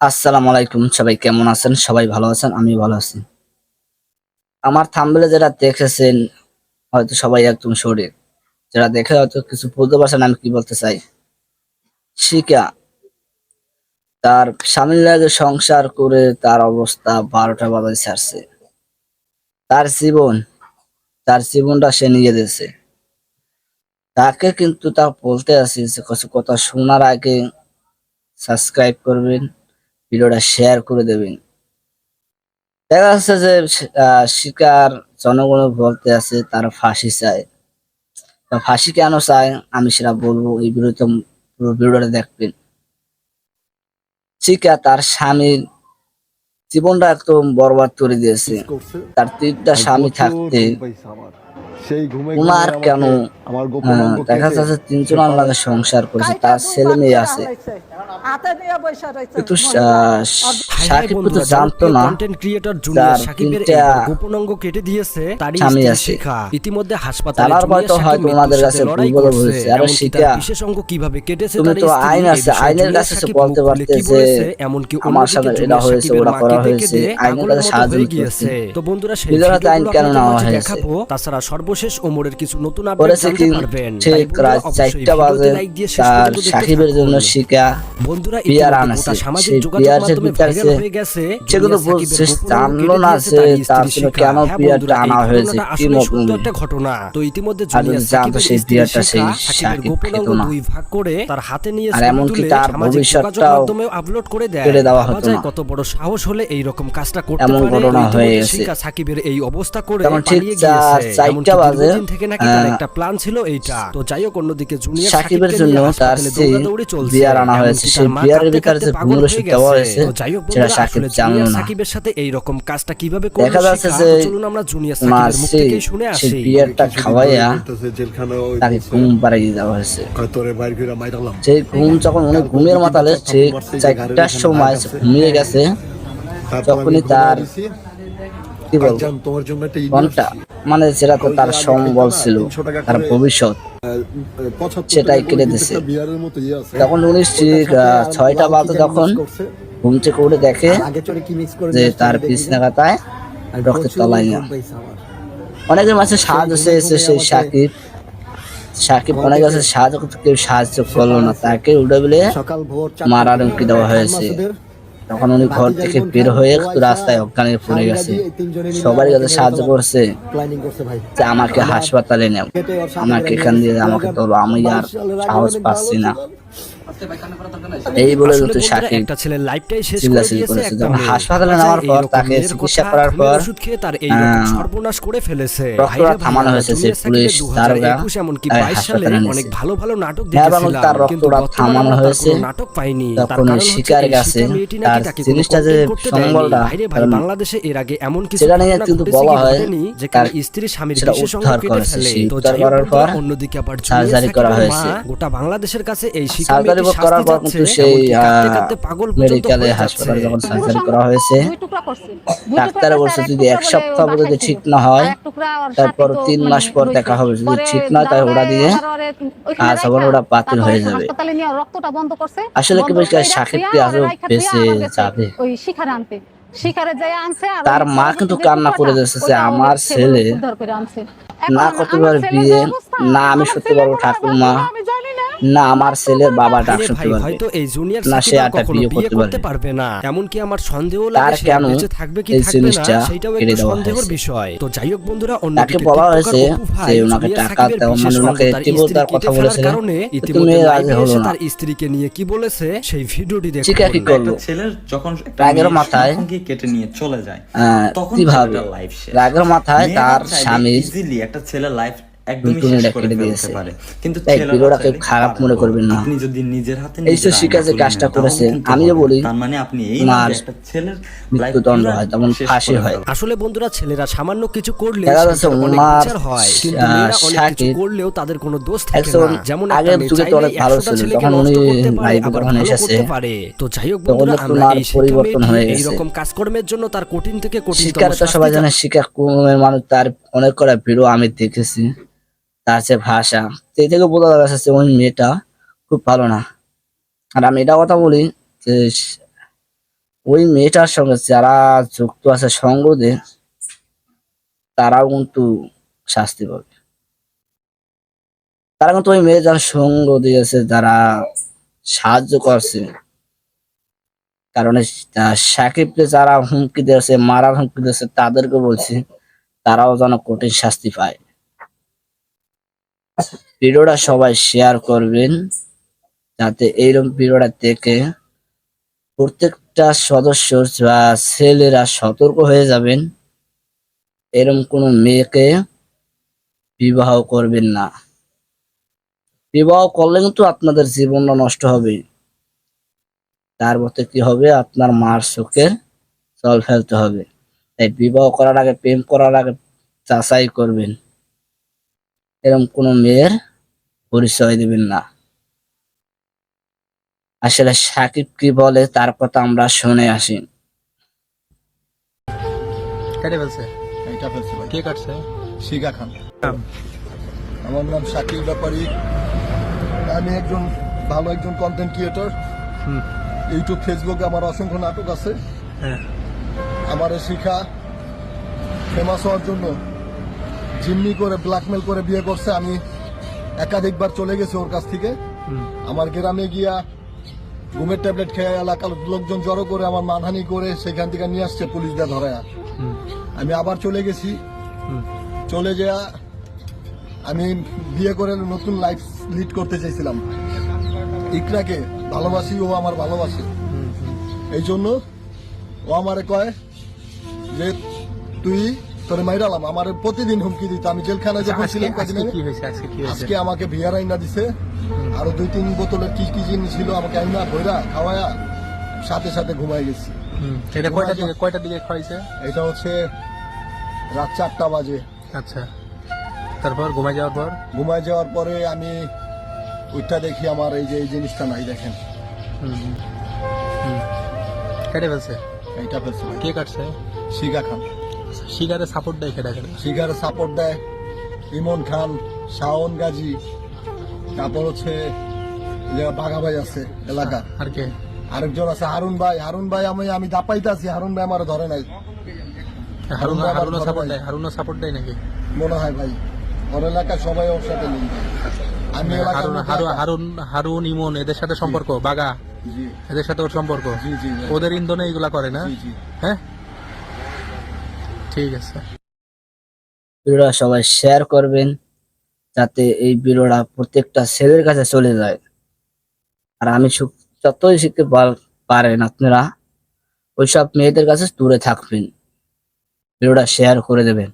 আসসালামু আলাইকুম। সবাই কেমন আছেন? সবাই ভালো আছেন? আমি ভালো আছি। আমার থাম্বেলে যেটা দেখেছেন, হয়তো সবাই একদম শরীর যারা দেখে হয়তো কিছু বুঝতে পারছেন আমি কি বলতে চাই। শিকা, তার স্বামীর লাগে সংসার করে তার অবস্থা বারোটা বাজায় ছাড়ছে। তার জীবন, তার জীবনটা সে নিয়ে দিয়েছে। তাকে কিন্তু তা বলতে আসি যে, কিছু কথা শোনার আগে সাবস্ক্রাইব করবেন। ভিডিওটা শেয়ার করে দেবেন। দেখা যাচ্ছে যে আহ, শিকার জনগণ বলতে আছে তারা ফাঁসি চায়। তা ফাঁসি কেন চায় আমি সেটা বলব এই ভিডিওতে পুরো ভিডিওটা দেখবেন। শিকা তার স্বামীর জীবনটা একদম বরবাদ করে দিয়েছে। তার তিনটা স্বামী থাকতে ঘুমে কেন? দেখা যাচ্ছে তিনজন আল্লাহকে সংসার করেছে তার ছেলে মেয়ে আছে। কিন্তু সাকিব কিন্তু জানতো না কন্টেন্ট ক্রিয়েটর জুনিয়র সাকিবের গোপন অঙ্গ কেটে দিয়েছে তারই স্বামী স্ত্রী আছে। শিখা ইতিমধ্যে হাসপাতালে হয়তো সাকিব হয়তো মৃত্যুর ওনাদের সাথে কাছে ভুল বলেছে। আরে এমনকি বিশেষ অঙ্গ কীভাবে কেটেছে তুমি তো আইন আছে, আইনের কাছে বলতে পারতে যে বলেছে, এমনকি আমার সাথে এটা হয়েছে, ওটা করা হয়েছে, আইনের কাছে সাহায্য গিয়েছে। তো বন্ধুরা সেই নিজের আইন কেন নেওয়া হয়েছে? তাছাড়া সর্বশেষ ওমরের কিছু নতুন আপডেট জানতে পারবেন ঠিক রাত অবশ্যই চারটা বাজে তার সাকিবের জন্য থাকুন। বন্ধুরা। গোটা সামাজিক যোগাযোগ মাধ্যমে ভাইরাল হয়ে গেছে সে জুনিয়র সে গোপন জানলো না কেটে দিয়েছে তার জন্য কেন হ্যাঁ বিয়ারটা আনা হয়েছে, কি আসলে একটা ঘটনা তো ইতিমধ্যে আর জানতো সেই বিয়ারটা সেই সাকিবের সাকিব গোপন অঙ্গ দুই ভাগ করে তার হাতে নিয়ে আর এমনকি তার ভবিষ্যৎটাও মাধ্যমে আপলোড করে দেয় কেড়ে দেওয়া হতো না। কত বড় সাহস হলে এই রকম কাজটা করতে এমন ঘটনা হয়ে গেছে। সাকিবের এই অবস্থা করে পালিয়ে গিয়েছে চারটা বাজে, থেকে নাকি তার একটা প্ল্যান ছিল এইটা তো যাই হোক অন্যদিকে জুনিয়র সাকিবের জন্য তার চলছে। বিয়ার আনা হয়েছে। সেই ভুল দেওয়া হয়েছে, সেটা সাকিব না। সাকিবের সাথে এই রকম কাজটা কীভাবে দেখা যাচ্ছে যে চলুন আমরা জুনিয়র সাকিবের মুখ থেকেই শুনে সেই আসি বিয়ারটা খাওয়াইয়া তাকে ঘুম পাড়িয়ে দেওয়া হয়েছে কয় তোরে বাইর মাইরালাম। সেই ঘুম যখন উনি ঘুমের মাতালে ঠিক চারটার সময় ঘুমিয়ে গেছে তখনই তার। কি বলব। ঘণ্টা মানে যেটা তো তার সম্বল ছিল তার ভবিষ্যৎ সেটাই কেটে দিছে। ইয়ে। তখন উনি ছয়টা বাজে ঘুম থেকে উঠে দেখে যে তার পিছনে কাতায় রক্তের তলায় না। অনেকের মাঝে সাহায্য চেয়েছে সেই সাকিব। সাকিব অনেক আছে সাহায্য করতে কেউ সাহায্য করল না তাকে উঠে বলে সকাল ভোর মারার হুমকি দেওয়া হয়েছে। তখন উনি ঘর থেকে বের হয়ে একটু রাস্তায় অজ্ঞানে পড়ে গেছে। সবাই কাছে সাহায্য করছে। যে আমাকে হাসপাতালে নেও। আমাকে এখান দিয়ে আমাকে তোলো। আমি আর সাহস পাচ্ছি না। এই বলে আসলে তো বন্ধুরা, একটা ছেলের লাইফটাই শেষ করে দিয়েছে মেয়ে। হাসপাতালে নেওয়ার পর তাকে চিকিৎসা করার পর, ওষুধ খেয়ে তার আহ, সর্বনাশ করে ফেলেছে রক্তপাত হায়রে ভাই, থামানো হয়েছে, সেই পুলিশ দারোগা, 2021 এমনকি 22 সালে অনেক ভালো ভালো নাটক হ্যাঁ, দেখেছিলাম তার বর্তমানে থামানো হয়েছে। নাটক পাইনি তার কারণ শিকার এই গাছে তার জিনিসটা যে। সম্বলটা, ভাই, বাংলাদেশে এর আগে এমন কিছু সেটা নিয়ে কিন্তু বলা হয়, যেখানে তার স্ত্রী স্বামীর বিশেষ অঙ্গ কেটে। ফেলে। তো যাই করার পর অন্যদিকে আবার সার্জারি করা হয়েছে। গোটা বাংলাদেশের কাছে এই শিকা মেয়েটির করার পর কিন্তু সেই মেডিকেলে হাসপাতালে যখন সার্জারি করা হয়েছে ডাক্তার বলছে যদি এক সপ্তাহ বলে যদি ঠিক না হয় আর তারপর তিন মানে মাস পর দেখা হবে যদি ঠিক না তাই ওরা দিয়ে আজ আবার ওরা বাতিল হয়ে যাবে হাসপাতালে নিয়ে রক্তটা বন্ধ করছে আসলে কি বলছে, করে সাকিব কি আজও ওরা বেঁচে যাবে? ওই শিখারে আনতে শিখারে যায় আনছে আর তার মা কিন্তু কান্না করে দিয়েছে যে আমার ছেলে। না পারে ছেলের বিয়ে, না আমি সত্যি ছেলের ঠাকুর কোনো না। আমার ছেলের বাবা ডাক শুনতে ভাই পারবে। হয়তো এই জুনিয়র না, সে কখনো বিয়ে করতে পারবে। পারবে না। এমনকি আমার সন্দেহ লাগে সে কেন বেঁচে থাকবে কি থাকবে না সেটাও একটু সন্দেহের বিষয়। তো যাই হোক বন্ধুরা তাকে অন্যদিকে বলা হয়েছে যে ওনাকে টাকা বিশেষ মানে ওনাকে অঙ্গ তার কি কথা বলেছিলেন? কারণে ইতিমধ্যে রাজি হলো না। তার স্ত্রীকে নিয়ে কি বলেছে সেই ভিডিওটি চিকা কি দেখুন করল। একটা ছেলের যখন একটা রাগের মাথায় সঙ্গে কেটে নিয়ে চলে যায় তখন কীভাবে? রাগের মাথায় তার স্বামী easily একটা ছেলের লাইফ একদমই দুটো শেষ করে দিয়েছে। কিন্তু ছেলেরা ভিডিওটা কেউ খারাপ মনে করবেন না। আপনি যদি নিজের হাতে এই নিজের যে শিকা আইন যে তুলে কাজটা করেছে, কিন্তু আমিও বলি, তার মানে আপনি এই ওনার না যে একটা ছেলের মৃত্যুদণ্ড হয়, তেমন ফাঁসি হয়। আসলে বন্ধুরা ছেলেরা সামান্য কিছু করলে বিচার হয় কিন্তু মেয়েরা অনেক কিছু করলেও তাদের কোনো দোষ থাকে না যেমন আগের যুগে তো অনেক ভালো 100টা ছিল, তখন উনি ভালো এসেছে, তো যাই হোক বন্ধুরা আমরা এই পরিবর্তন হয়ে গেছে। এইরকম কাজকর্মের জন্য তার কঠিন থেকে শিকার তো সবাই। জানে শিকার মানুষ তার অনেক কটা ভিডিও আমি দেখেছি তার যে ভাষা, সেই থেকে বোঝা যাচ্ছে ওই মেয়েটা খুব ভালো না। আর আমি এটা কথা বলি যে, ওই মেয়েটার সঙ্গে যারা যুক্ত আছে সঙ্গ দিয়ে তারাও কিন্তু শাস্তি পাবে। তারা কিন্তু ওই মেয়ে যারা সঙ্গ দিয়েছে, যারা সাহায্য করছে। কারণ সাকিবকে যারা হুমকি দিয়েছে, মারার হুমকি দিয়েছে, তাদেরকে বলছি, তারাও যেন কঠিন শাস্তি পায়। ভিডিওটা সবাই শেয়ার করবেন, যাতে এইরকম ভিডিওটা দেখে প্রত্যেকটা সদস্য বা ছেলেরা সতর্ক হয়ে যাবেন। এরকম কোনো মেয়েকে বিবাহ করবেন না। বিবাহ করলে কিন্তু আপনাদের জীবনটা নষ্ট হবে। তার মধ্যে কি হবে? আপনার মার চোখের জল ফেলতে হবে। তাই বিবাহ করার আগে, প্রেম করার আগে যাচাই করবেন। এরকম কোনো মেয়ের পরিচয় দিবেন না। আসলে সাকিব কি বলে তার কথা আমরা শুনে আসি। কেটে ফেলছে? এটা ফেলছে কে কাটছে? শিগা খান। আমার নাম শাকিল ব্যাপারী। আমি একজন ভালো একজন কন্টেন্ট ক্রিয়েটর হুম। ইউটিউব ফেসবুকে আমার অসংখ্য নাটক আছে। হ্যাঁ। আমার শিখা। ফেমাস হওয়ার জন্য জিম্মি করে ব্ল্যাকমেল করে বিয়ে করছে আমি একাধিকবার চলে গেছি ওর কাছ থেকে। আমার গ্রামে গিয়া ঘুমের ট্যাবলেট খেয়ে এলাকার লোকজন জড়ো করে আমার মানহানি করে সেখান থেকে নিয়ে আসছে পুলিশ দিয়ে ধরে আমি আবার চলে গেছি। চলে যাওয়া আমি বিয়ে করে নতুন লাইফ লিড করতে চাইছিলাম। ইকরাকে ভালোবাসি ও আমার ভালোবাসে। এই জন্য ও আমারে কয় যে তুই তোরে মাইরালাম আমার প্রতিদিন হুমকি দিত। আমি জেলখানায় যখন ছিলাম আজকে আমাকে ভিয়ার আইনা দিছে। আরও দুই তিন বোতলের কি কি জিনিস ছিল আমাকে আইনা ভৈরা খাওয়ায়া সাথে সাথে ঘুমাই গেছি। হুম। এটা কয়টা দিকে কয়টা দিকে খাইছে এটা হচ্ছে রাত চারটা বাজে। আচ্ছা। তারপর ঘুমাই যাওয়ার পর? ঘুমায় যাওয়ার পরে আমি ওইটা দেখি আমার এই যে এই জিনিসটা নাই দেখেন। হুম। হুম। কেটে ফেলছে? এইটা ফেলছে। কে কাটছে? শিগা খান। শিকারে সাপোর্ট দেয় কেটে কেটে শিগারে সাপোর্ট দেয়। ইমন খান শাওন গাজী তারপর হচ্ছে বাঘা ভাই আছে এলাকা। আর কে? আরেকজন আছে হারুন ভাই। হারুন ভাই আমি আমি দাপাইতে আছি হারুন ভাই আমার ধরে নাই। হারুন ভাই হারুন সাপোর্ট দেয় হারুনও সাপোর্ট দেয় নাকি? মনে হয় ভাই। ওর এলাকার সবাই ওর সাথে লিঙ্ক আমি এলাকার হারুন হারুন হারুন হারুন ইমন এদের সাথে সম্পর্ক বাগা এদের সাথে ওর সম্পর্ক। ওদের ইন্ধনে এগুলা করে না? হ্যাঁ? ঠিক আছে। ভিডিওটা সবাই শেয়ার করবেন, যাতে এই ভিডিওটা প্রত্যেকটা ছেলের কাছে চলে যায়। আর আমি যতই শিখতে পার- পারেন আপনারা, ওইসব মেয়েদের কাছে দূরে থাকবেন। ভিডিওটা শেয়ার করে দেবেন।